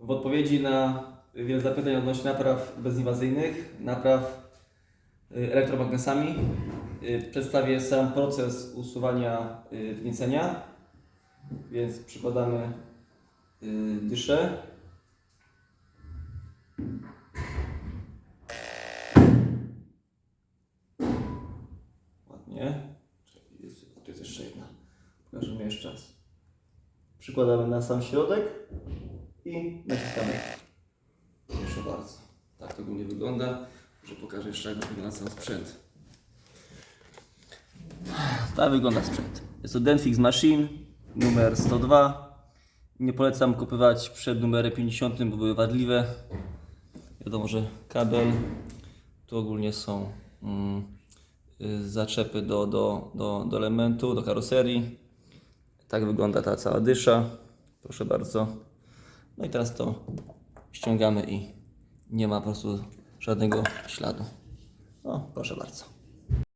W odpowiedzi na wiele zapytań odnośnie napraw bezinwazyjnych, napraw y, elektromagnesami, y, przedstawię sam proces usuwania y, wniecenia. Więc przykładamy dyszę. Ładnie. Jest, tu jest jeszcze jedna. Pokażemy jeszcze raz. Przykładamy na sam środek i naciskamy. Proszę bardzo. Tak to ogólnie wygląda. Może pokażę jeszcze jak wygląda sam sprzęt. Tak wygląda sprzęt. Jest to Denfix Machine numer 102. Nie polecam kupować przed numerem 50, bo były wadliwe. Wiadomo, że kabel. Tu ogólnie są mm, y, zaczepy do, do, do, do elementu, do karoserii. Tak wygląda ta cała dysza. Proszę bardzo. No i teraz to ściągamy i nie ma po prostu żadnego śladu. O, proszę bardzo.